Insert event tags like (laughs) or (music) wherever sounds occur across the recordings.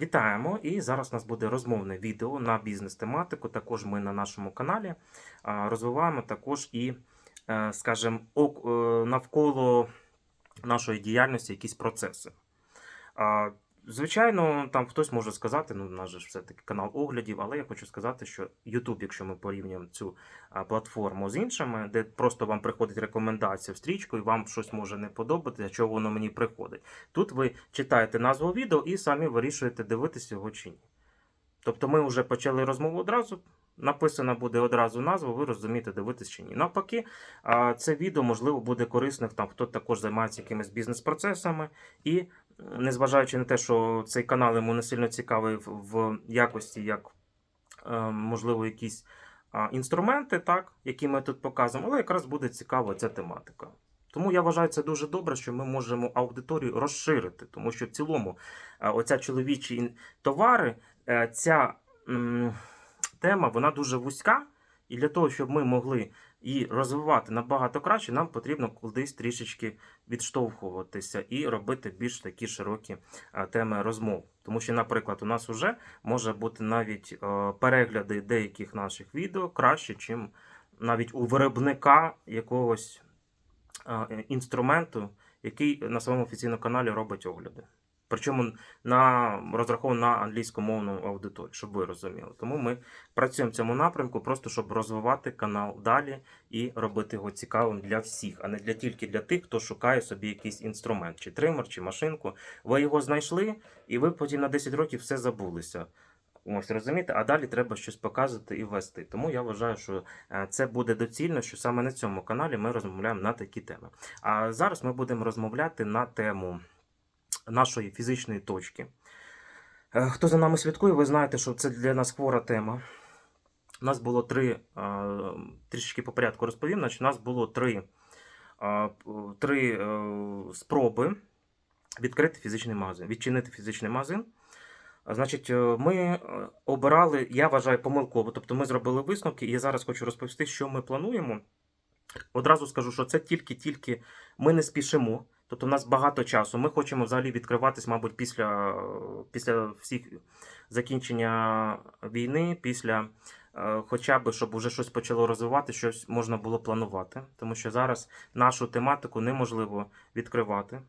Вітаємо! І зараз у нас буде розмовне відео на бізнес-тематику. Також ми на нашому каналі розвиваємо також і, е, скажімо, е, навколо нашої діяльності якісь процеси. Звичайно, там хтось може сказати, ну, у нас же все-таки канал оглядів, але я хочу сказати, що YouTube, якщо ми порівнюємо цю платформу з іншими, де просто вам приходить рекомендація в стрічку, і вам щось може не подобатися, чого воно мені приходить. Тут ви читаєте назву відео і самі вирішуєте, дивитися його чи ні. Тобто ми вже почали розмову одразу. Написана буде одразу назва, ви розумієте, дивитись чи ні. Навпаки, це відео можливо буде корисним там, хто також займається якимись бізнес-процесами. І незважаючи на те, що цей канал йому не сильно цікавий в, якості, як е, можливо, якісь інструменти, так, які ми тут показуємо, але якраз буде цікава ця тематика. Тому я вважаю це дуже добре, що ми можемо аудиторію розширити, тому що в цілому е, оця чоловічі товари, е, ця тема вона дуже вузька, і для того, щоб ми могли її розвивати набагато краще, нам потрібно кудись трішечки відштовхуватися і робити більш такі широкі е, теми розмов. Тому що, наприклад, у нас вже може бути навіть е, перегляди деяких наших відео краще, чим навіть у виробника якогось е, інструменту, який на своєму офіційному каналі робить огляди. Причому на розраховано на англійськомовну аудиторію, щоб ви розуміли. Тому ми працюємо в цьому напрямку, просто щоб розвивати канал далі і робити його цікавим для всіх, а не для тільки для тих, хто шукає собі якийсь інструмент, чи тример, чи машинку. Ви його знайшли, і ви потім на 10 років все забулися. Ось розумієте, а далі треба щось показувати і вести. Тому я вважаю, що е, це буде доцільно, що саме на цьому каналі ми розмовляємо на такі теми. А зараз ми будемо розмовляти на тему нашої фізичної точки. Е, Хто за нами слідкує, ви знаєте, що це для нас хвора тема. У нас було три, е, трішечки по порядку розповім. Значить, у нас було три, е, три спроби відкрити фізичний магазин, відчинити фізичний магазин. Значить, ми обирали, я вважаю, помилково. Тобто ми зробили висновки, і я зараз хочу розповісти, що ми плануємо. Одразу скажу, що це тільки-тільки ми не спішимо. Тобто, у нас багато часу. Ми хочемо взагалі відкриватись, мабуть, після, після всіх закінчення війни, після е, хоча б, щоб уже щось почало розвивати, щось можна було планувати. Тому що зараз нашу тематику неможливо відкривати,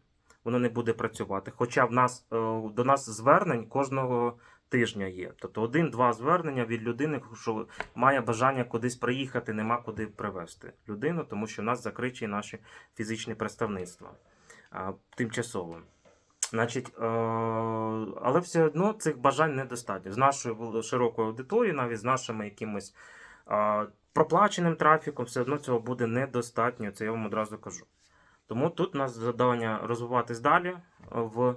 воно не буде працювати. Хоча в нас е, до нас звернень кожного тижня є. Тобто один-два звернення від людини, що має бажання кудись приїхати, нема куди привезти людину, тому що в нас закриті наші фізичні представництва тимчасово. Значить, е, але все одно цих бажань недостатньо. З нашою широкою аудиторією, навіть з нашим якимось проплаченим трафіком, все одно цього буде недостатньо, це я вам одразу кажу. Тому тут у нас завдання розвиватись далі е, в,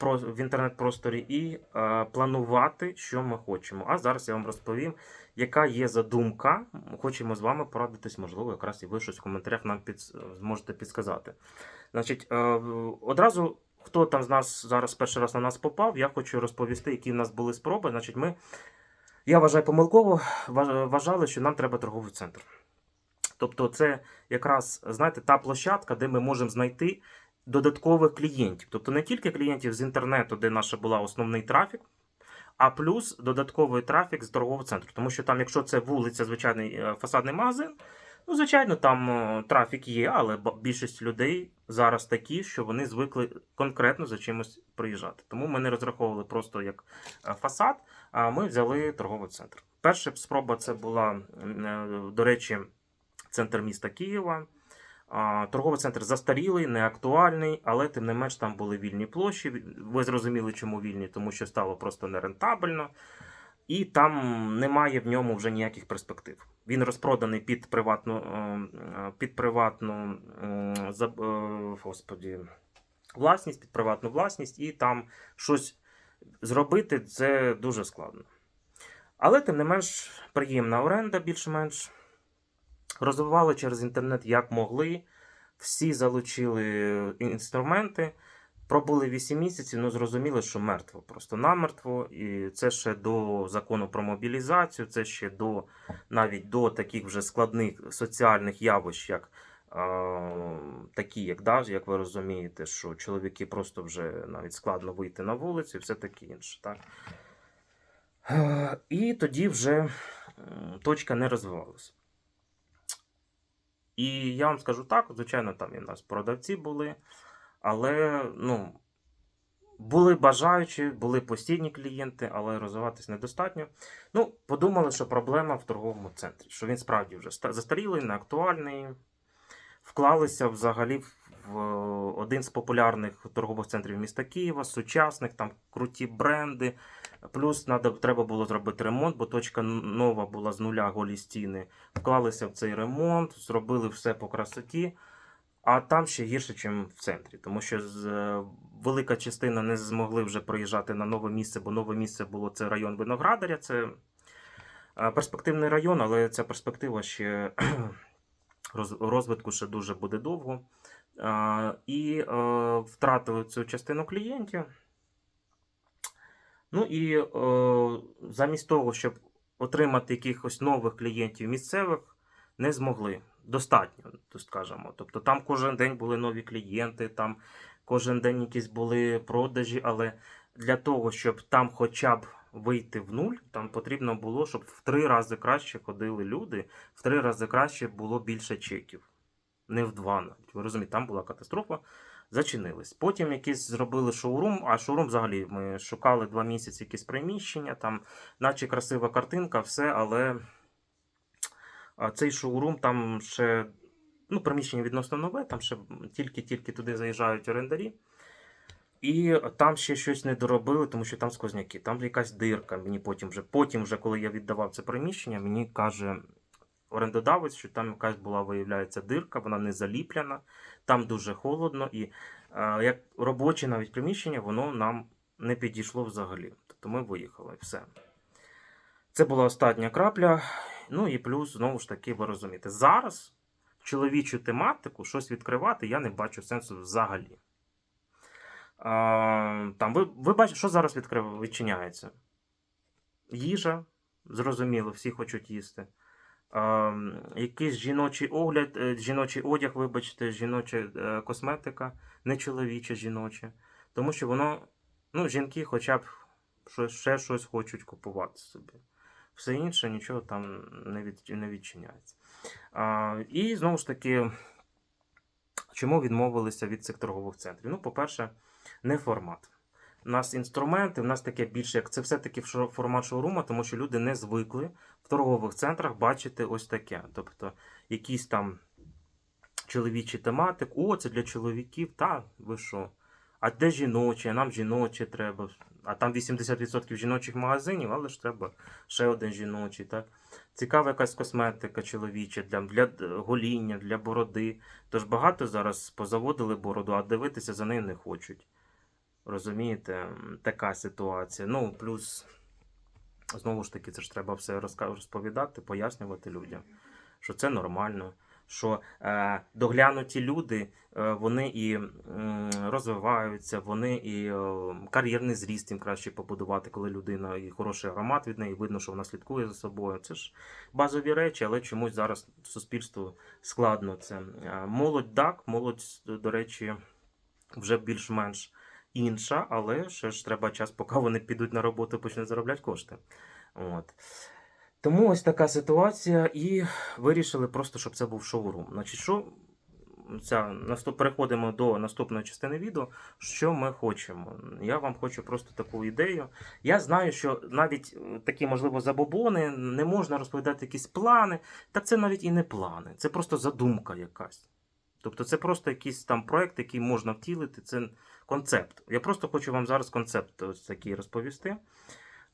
в, в інтернет-просторі і е, планувати, що ми хочемо. А зараз я вам розповім, яка є задумка. Хочемо з вами порадитись, можливо, якраз і ви щось в коментарях нам під, зможете підсказати. Значить, е, одразу, хто там з нас зараз перший раз на нас попав, я хочу розповісти, які в нас були спроби. Значить, ми, я вважаю, помилково ва- вважали, що нам треба торговий центр. Тобто, це якраз, знаєте, та площадка, де ми можемо знайти додаткових клієнтів. Тобто не тільки клієнтів з інтернету, де наша була основний трафік, а плюс додатковий трафік з торгового центру. Тому що там, якщо це вулиця, звичайний е, фасадний магазин, ну, звичайно, там е, трафік є, але більшість людей зараз такі, що вони звикли конкретно за чимось приїжджати. Тому ми не розраховували просто як е, фасад, а ми взяли торговий центр. Перша спроба це була, е, до речі, центр міста Києва. Торговий центр застарілий, неактуальний, але тим не менш там були вільні площі. Ви зрозуміли, чому вільні, тому що стало просто нерентабельно. І там немає в ньому вже ніяких перспектив. Він розпроданий під приватну, е, е, під приватну е, господі, власність, під приватну власність, і там щось зробити це дуже складно. Але тим не менш приємна оренда, більш-менш. Розвивали через інтернет як могли. Всі залучили інструменти. Пробули 8 місяців, ну зрозуміли, що мертво, просто намертво. І це ще до закону про мобілізацію, це ще до навіть до таких вже складних соціальних явищ, як е, такі, як да, як ви розумієте, що чоловіки просто вже навіть складно вийти на вулицю і все таке інше. Так? І тоді вже точка не розвивалася. І я вам скажу так, звичайно, там і в нас продавці були, але ну, були бажаючі, були постійні клієнти, але розвиватись недостатньо. Ну, подумали, що проблема в торговому центрі, що він справді вже ста- застарілий, неактуальний. Вклалися взагалі в один з популярних торгових центрів міста Києва, сучасних, там круті бренди. Плюс треба було зробити ремонт, бо точка нова була з нуля голі стіни. Вклалися в цей ремонт, зробили все по красоті. А там ще гірше, ніж в центрі, тому що з, е, велика частина не змогли вже приїжджати на нове місце, бо нове місце було це район Виноградаря. Це е, перспективний район, але ця перспектива ще (clears throat) роз- розвитку ще дуже буде довго. Е, І втратили цю частину клієнтів. Ну і замість того, щоб отримати якихось нових клієнтів місцевих, не змогли. Достатньо, то скажемо. Тобто там кожен день були нові клієнти, там кожен день якісь були продажі, але для того, щоб там хоча б вийти в нуль, там потрібно було, щоб в три рази краще ходили люди, в три рази краще було більше чеків. Не в два навіть. Ви розумієте, там була катастрофа. Зачинились. Потім якийсь зробили шоурум, а шоурум взагалі ми шукали два місяці якісь приміщення, там, наче красива картинка, все, але а цей шоурум там ще ну, приміщення відносно нове, там ще тільки-тільки туди заїжджають орендарі. І там ще щось не доробили, тому що там сквозняки, там якась дирка. Мені потім вже, потім, вже, коли я віддавав це приміщення, мені каже орендодавець, що там якась була, виявляється, дирка, вона не заліплена, там дуже холодно, і е, як робоче навіть приміщення, воно нам не підійшло взагалі. Тобто ми виїхали, все. Це була остання крапля. Ну і плюс, знову ж таки, ви розумієте, зараз чоловічу тематику щось відкривати я не бачу сенсу взагалі. А, там, ви, ви бачите, що зараз відкрив, відчиняється? Їжа, зрозуміло, всі хочуть їсти. А, якийсь жіночий огляд, е, жіночий одяг, вибачте, жіноча е, косметика, не чоловіча, жіноча. Тому що воно, ну, жінки хоча б ще щось хочуть купувати собі. Все інше нічого там не, від, не відчиняється. А, і знову ж таки, чому відмовилися від цих торгових центрів? Ну, по-перше, не формат. У нас інструменти, у нас таке більше, як це все-таки формат шоурума, тому що люди не звикли в торгових центрах бачити ось таке. Тобто, якісь там чоловічі тематик, о, це для чоловіків, та ви що? А де жіночі? А нам жіночі треба. А там 80% жіночих магазинів, але ж треба ще один жіночий. Так? Цікава якась косметика чоловіча для, для гоління, для бороди. Тож багато зараз позаводили бороду, а дивитися за нею не хочуть. Розумієте, така ситуація. Ну, плюс, знову ж таки, це ж треба все розповідати, пояснювати людям, що це нормально. Що е, доглянуті люди, е, вони і розвиваються, вони і е, кар'єрний зріст їм краще побудувати, коли людина і хороший аромат від неї, видно, що вона слідкує за собою. Це ж базові речі, але чомусь зараз суспільству складно це. Молодь так, молодь, до речі, вже більш-менш інша, але ще ж треба час, поки вони підуть на роботу почнуть заробляти кошти. От. Тому ось така ситуація, і вирішили просто, щоб це був шоурум. Значить, що ця, переходимо до наступної частини відео. Що ми хочемо? Я вам хочу просто таку ідею. Я знаю, що навіть е, такі, можливо, забобони не можна розповідати якісь плани. Та це навіть і не плани, це просто задумка якась. Тобто це просто якийсь там проект, який можна втілити. Це концепт. Я просто хочу вам зараз концепт ось такий розповісти.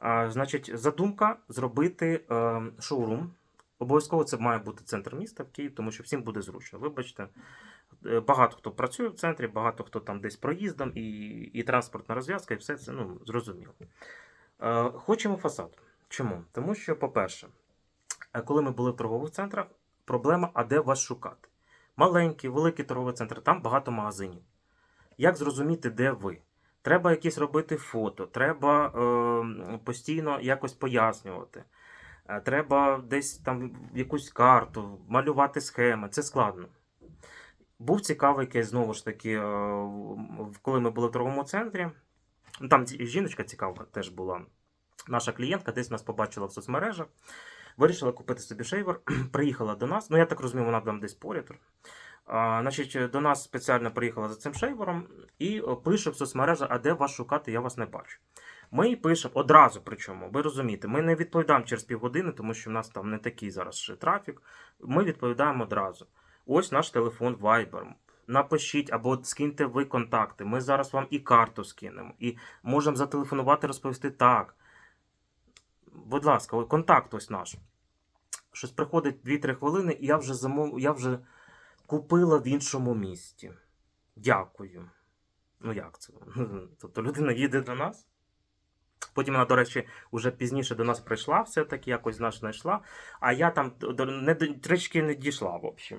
Значить, задумка зробити е, шоурум. Обов'язково це має бути центр міста в Київ, тому що всім буде зручно. Вибачте, е, багато хто працює в центрі, багато хто там десь проїздом, і, і транспортна розв'язка, і все це ну, зрозуміло. Е, хочемо фасад. Чому? Тому що, по-перше, коли ми були в торгових центрах, проблема, а де вас шукати? Маленький, великий торговий центр, там багато магазинів. Як зрозуміти, де ви? Треба якісь робити фото, треба е, постійно якось пояснювати. Е, Треба десь там якусь карту, малювати схеми. Це складно. Був цікавий кейс, знову ж таки, е, коли ми були в торговому центрі. Ну, Там жіночка цікава теж була. Наша клієнтка десь нас побачила в соцмережах, вирішила купити собі шейвер, (clears throat) приїхала до нас. Ну, я так розумію, вона там десь поряд. Значить, до нас спеціально приїхала за цим шейвером і пише в соцмережах, а де вас шукати, я вас не бачу. Ми їй пишемо одразу, причому, ви розумієте, ми не відповідаємо через півгодини, тому що в нас там не такий зараз ще трафік. Ми відповідаємо одразу. Ось наш телефон Viber. Напишіть або скиньте ви контакти. Ми зараз вам і карту скинемо, і можемо зателефонувати, розповісти так. Будь ласка, контакт ось наш. Щось приходить 2-3 хвилини, і я вже замов... я вже купила в іншому місті. Дякую. Ну як це? (laughs) Тобто людина їде до нас. Потім вона, до речі, вже пізніше до нас прийшла, все-таки якось наш знайшла. А я там не, трішки не дійшла, в общем.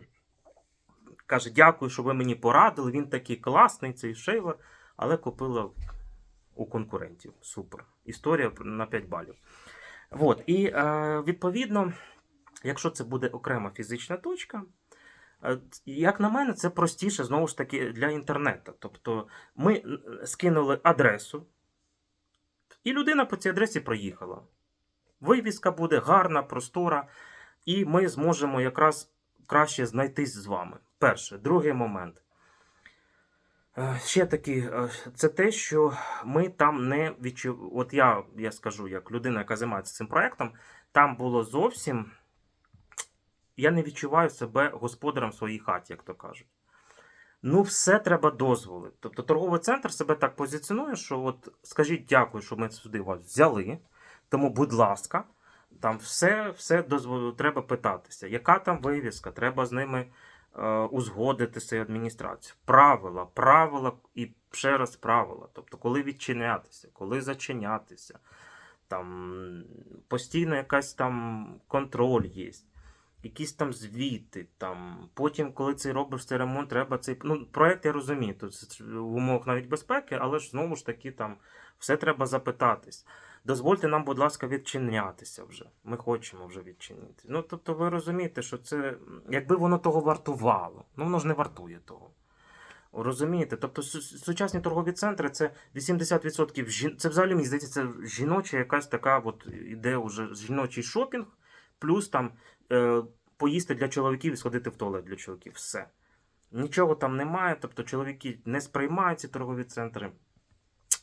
Каже, дякую, що ви мені порадили. Він такий класний, цей шейвер, але купила у конкурентів. Супер. Історія на 5 балів. От. І е, відповідно, якщо це буде окрема фізична точка, як на мене, це простіше знову ж таки для інтернету. Тобто ми е, скинули адресу, і людина по цій адресі проїхала. Вивіска буде гарна, простора, і ми зможемо якраз краще знайтись з вами. Перше. Другий момент. Е, Ще такий, е, це те, що ми там не відчув. От я, я скажу, як людина, яка займається цим проектом, там було зовсім. Я не відчуваю себе господарем в своїй хаті, як то кажуть. Ну, все треба дозволити. Тобто торговий центр себе так позиціонує, що от скажіть дякую, що ми сюди вас взяли. Тому, будь ласка, там все, все дозвол... треба питатися. Яка там вивіска? Треба з ними е, узгодити свою адміністрацію. Правила, правила і ще раз правила. Тобто, коли відчинятися, коли зачинятися, там постійно якась там контроль є. Якісь там звіти, там потім, коли цей робиш цей ремонт, треба цей. Ну, проект я розумію, тут це в умовах навіть безпеки, але ж знову ж таки там все треба запитатись. Дозвольте нам, будь ласка, відчинятися вже. Ми хочемо вже відчинити. Ну, тобто, ви розумієте, що це, якби воно того вартувало, ну воно ж не вартує того. Розумієте? Тобто сучасні торгові центри це 80% жін... це взагалі мені здається, це жіноча якась така, от іде вже жіночий шопінг, плюс там поїсти для чоловіків і сходити в туалет для чоловіків. Все. Нічого там немає, тобто чоловіки не сприймають ці торгові центри.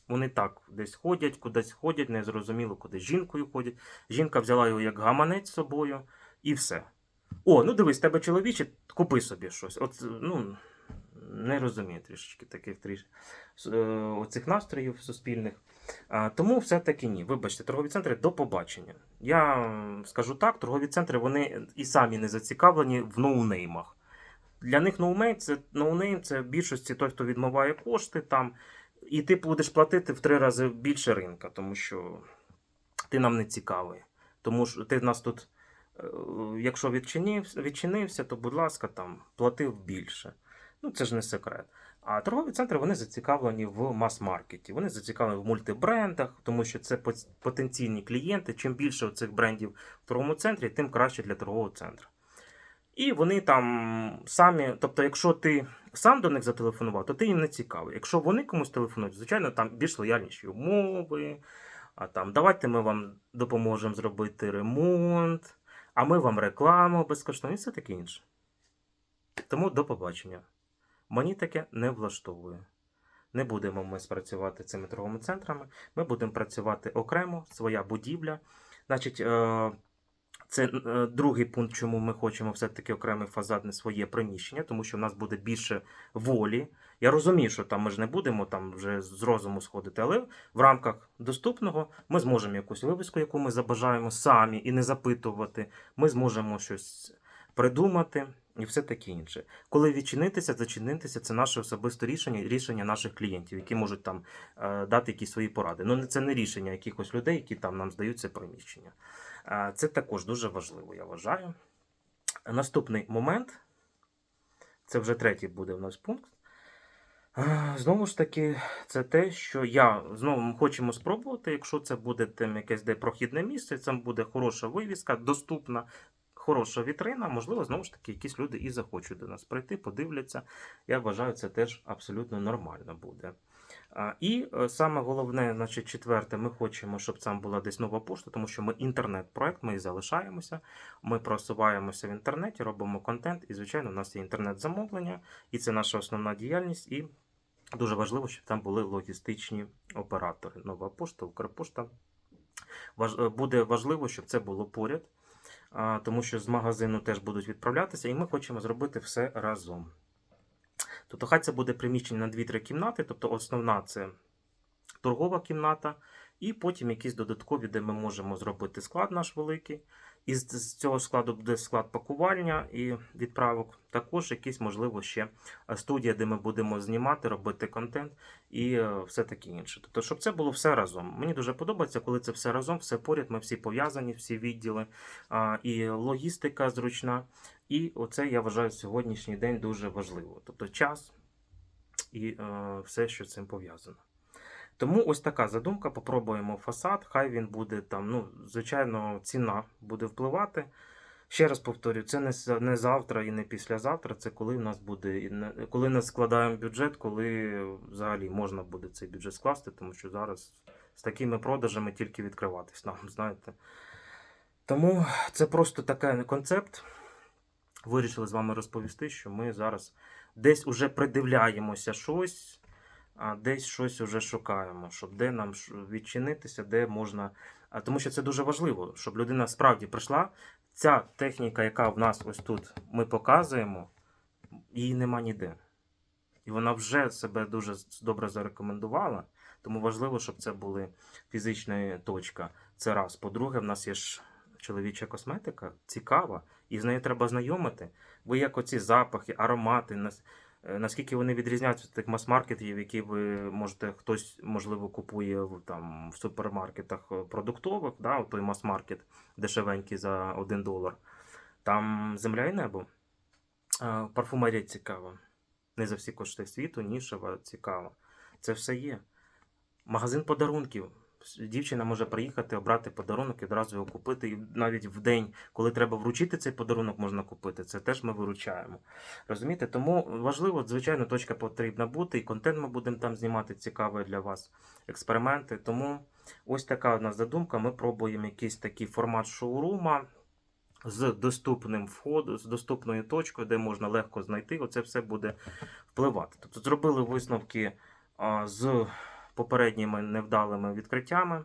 Вони так десь ходять, кудись ходять, не зрозуміло, куди з жінкою ходять. Жінка взяла його як гаманець з собою, і все. О, ну дивись, тебе чоловіче, купи собі щось. От, ну, не розумію трішечки таких тріш... е, оцих настроїв суспільних. Тому все-таки ні. Вибачте, торгові центри до побачення. Я скажу так, торгові центри вони і самі не зацікавлені в ноунеймах. Для них ноунейм це, ноунейм це в більшості той, хто відмиває кошти там, і ти будеш платити в три рази більше ринка, тому що ти нам не цікавий. Тому що ти нас тут, е, якщо відчинився, відчинився, то будь ласка, там платив більше. Ну, це ж не секрет. А торгові центри вони зацікавлені в мас-маркеті, вони зацікавлені в мультибрендах, тому що це потенційні клієнти. Чим більше цих брендів в торговому центрі, тим краще для торгового центру. І вони там самі, тобто, якщо ти сам до них зателефонував, то ти їм не цікавий. Якщо вони комусь телефонують, звичайно, там більш лояльніші умови. А там давайте ми вам допоможемо зробити ремонт, а ми вам рекламу безкоштовно і все таке інше. Тому до побачення. Мені таке не влаштовує. Не будемо ми спрацювати цими торговими центрами. Ми будемо працювати окремо, своя будівля. Значить, е, це е, другий пункт, чому ми хочемо все-таки окремий фасадне своє приміщення, тому що в нас буде більше волі. Я розумію, що там ми ж не будемо там вже з розуму сходити, але в рамках доступного ми зможемо якусь вивіску, яку ми забажаємо самі і не запитувати. Ми зможемо щось придумати і все таке інше. Коли відчинитися, зачинитися, це наше особисте рішення, рішення наших клієнтів, які можуть там е, дати якісь свої поради. Ну, це не рішення якихось людей, які там нам здають це приміщення. Е, Це також дуже важливо, я вважаю. Наступний момент це вже третій буде у нас пункт. Е, Знову ж таки, це те, що я знову ми хочемо спробувати, якщо це буде там якесь де прохідне місце, це буде хороша вивіска, доступна, хороша вітрина, можливо, знову ж таки, якісь люди і захочуть до нас прийти, подивляться. Я вважаю, це теж абсолютно нормально буде. І е, саме головне, значить, четверте, ми хочемо, щоб там була десь нова пошта, тому що ми інтернет-проект, ми і залишаємося. Ми просуваємося в інтернеті, робимо контент, і, звичайно, у нас є інтернет-замовлення, і це наша основна діяльність. І дуже важливо, щоб там були логістичні оператори. Нова пошта, Укрпошта. Е, Буде важливо, щоб це було поряд, тому що з магазину теж будуть відправлятися, і ми хочемо зробити все разом. Тобто, хай це буде приміщення на 2-3 кімнати, тобто основна це торгова кімната, і потім якісь додаткові, де ми можемо зробити склад наш великий. І з, цього складу буде склад пакування і відправок. Також якийсь, можливо, ще е, студія, де ми будемо знімати, робити контент і е, все таке інше. Тобто, щоб це було все разом. Мені дуже подобається, коли це все разом, все поряд, ми всі пов'язані, всі відділи, і логістика зручна. І оце я вважаю сьогоднішній день дуже важливо. Тобто час і е, все, що з цим пов'язано. Тому ось така задумка. Попробуємо фасад. Хай він буде там. Ну, звичайно, ціна буде впливати. Ще раз повторю, це не, не завтра і не післязавтра. Це коли в нас буде коли ми складаємо бюджет, коли взагалі можна буде цей бюджет скласти, тому що зараз з такими продажами тільки відкриватись нам, (laughs) знаєте. Тому це просто такий концепт. Вирішили з вами розповісти, що ми зараз десь уже придивляємося щось, десь щось уже шукаємо, щоб де нам відчинитися, де можна. А, Тому що це дуже важливо, щоб людина справді прийшла. Ця техніка, яка в нас ось тут ми показуємо, її нема ніде. І вона вже себе дуже добре зарекомендувала. Тому важливо, щоб це були фізична точка. Це раз. По-друге, в нас є ж чоловіча косметика, цікава, і з нею треба знайомити. Ви як оці запахи, аромати, нас- наскільки вони відрізняються від тих мас-маркетів, які ви можете, хтось, можливо, купує там, в супермаркетах е, продуктових, да, той мас-маркет дешевенький за 1 долар. Там земля і небо. Е, Парфумерія цікава. Не за всі кошти світу, нішева, цікава. Це все є. Магазин подарунків. Дівчина може приїхати, обрати подарунок і одразу його купити. І навіть в день, коли треба вручити цей подарунок, можна купити. Це теж ми виручаємо. Розумієте? Тому важливо, звичайно, точка потрібна бути, і контент ми будемо там знімати цікавий для вас, експерименти. Тому ось така у нас задумка. Ми пробуємо якийсь такий формат шоурума з доступним входом, з доступною точкою, де можна легко знайти. Оце все буде впливати. Тобто зробили висновки з попередніми невдалими відкриттями.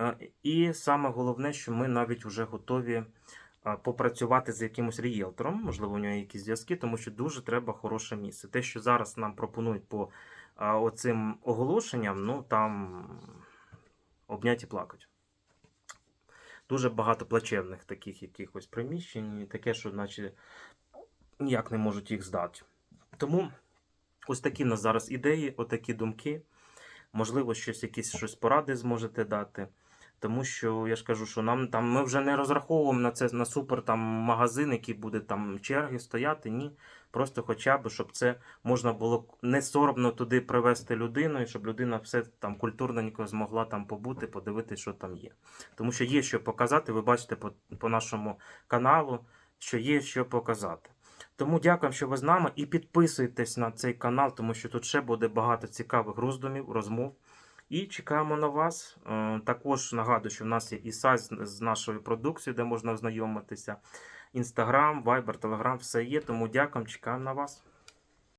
Е, І саме головне, що ми навіть вже готові попрацювати з якимось рієлтором, можливо, у нього якісь зв'язки, тому що дуже треба хороше місце. Те, що зараз нам пропонують по оцим оголошенням, ну там обнять і плакать. Дуже багато плачевних таких якихось приміщень, таке, що наче ніяк не можуть їх здати. Тому ось такі в нас зараз ідеї, отакі думки. Можливо, щось, якісь щось поради зможете дати. Тому що я ж кажу, що нам там ми вже не розраховуємо на це на супер там магазин, який буде там черги стояти. Ні. Просто хоча б, щоб це можна було не соромно туди привезти людину, і щоб людина все там культурненько змогла там побути, подивитися, що там є. Тому що є що показати, ви бачите по, по нашому каналу, що є що показати. Тому дякуємо, що ви з нами і підписуйтесь на цей канал, тому що тут ще буде багато цікавих роздумів, розмов. І чекаємо на вас. Е, Також нагадую, що в нас є і сайт з- нашою продукцією, де можна ознайомитися. Інстаграм, Вайбер, Телеграм, все є. Тому дякуємо, чекаємо на вас.